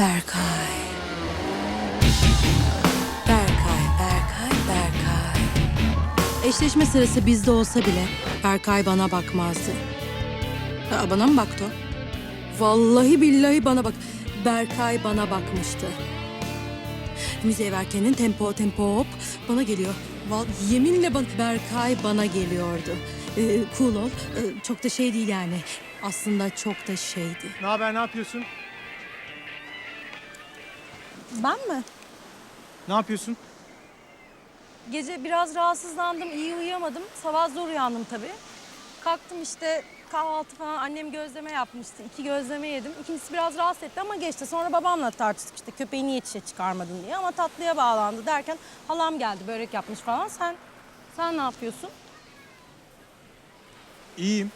Berkay. Berkay, Berkay, Berkay. Eşleşme sırası bizde olsa bile Berkay bana bakmazdı. Aa, bana mı baktı? Vallahi billahi bana bak. Berkay bana bakmıştı. Müziğe verkenin tempo tempo hop bana geliyor. Val yeminle bana Berkay bana geliyordu. Ee, cool ol. Ee, çok da şey değil yani. Aslında çok da şeydi. Ne haber, ne yapıyorsun? Ben mi? Ne yapıyorsun? Gece biraz rahatsızlandım, iyi uyuyamadım. Sabah zor uyandım tabii. Kalktım işte kahvaltı falan annem gözleme yapmıştı. İki gözleme yedim. İkincisi biraz rahatsız etti ama geçti. Sonra babamla tartıştık işte köpeği niye çişe çıkarmadın diye. Ama tatlıya bağlandı derken halam geldi börek yapmış falan. Sen sen ne yapıyorsun? İyiyim.